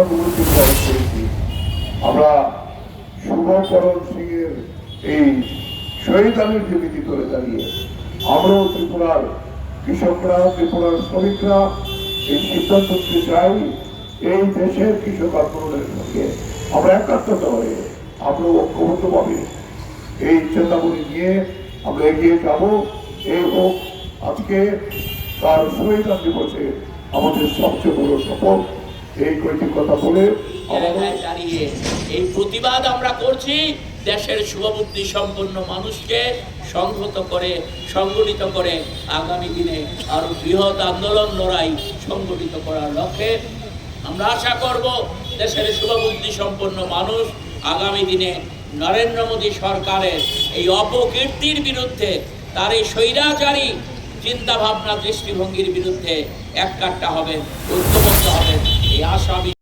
কর্মসূচি পালন করেছি আমরা শুভকরণ এর এই শহীদানের জীবিতি করে দাঁড়িয়ে আমরাও ত্রিপুরার কৃষকরা, ত্রিপুরার শ্রমিকরা, এই সিদ্ধান্ত নিতে চাই এই দেশের কৃষক আন্দোলনের সঙ্গে আমরা একাত্মতা হয়ে আমরা ঐক্যবদ্ধভাবে এই চেতাবনী নিয়ে আমরা এগিয়ে যাব এই হোক আজকে তার সংবিধান দিবসে আমাদের সবচেয়ে বড় শপথ এই কয়টি কথা বলে দাঁড়িয়ে এই প্রতিবাদ আমরা করছি দেশের শুভবুদ্ধি সম্পন্ন মানুষকে সংহত করে, সংগঠিত করে আগামী দিনে আরও বৃহৎ আন্দোলন, লড়াই সংগঠিত করার লক্ষ্যে আমরা আশা করব দেশের শুভবুদ্ধি সম্পন্ন মানুষ আগামী দিনে নরেন্দ্র মোদী সরকারের এই অপকীর্তির বিরুদ্ধে তার এই স্বৈরাচারী চিন্তা ভাবনা দৃষ্টিভঙ্গির বিরুদ্ধে এক কাট্টা হবে, ঐক্যবদ্ধ হবে। এই আশা আমি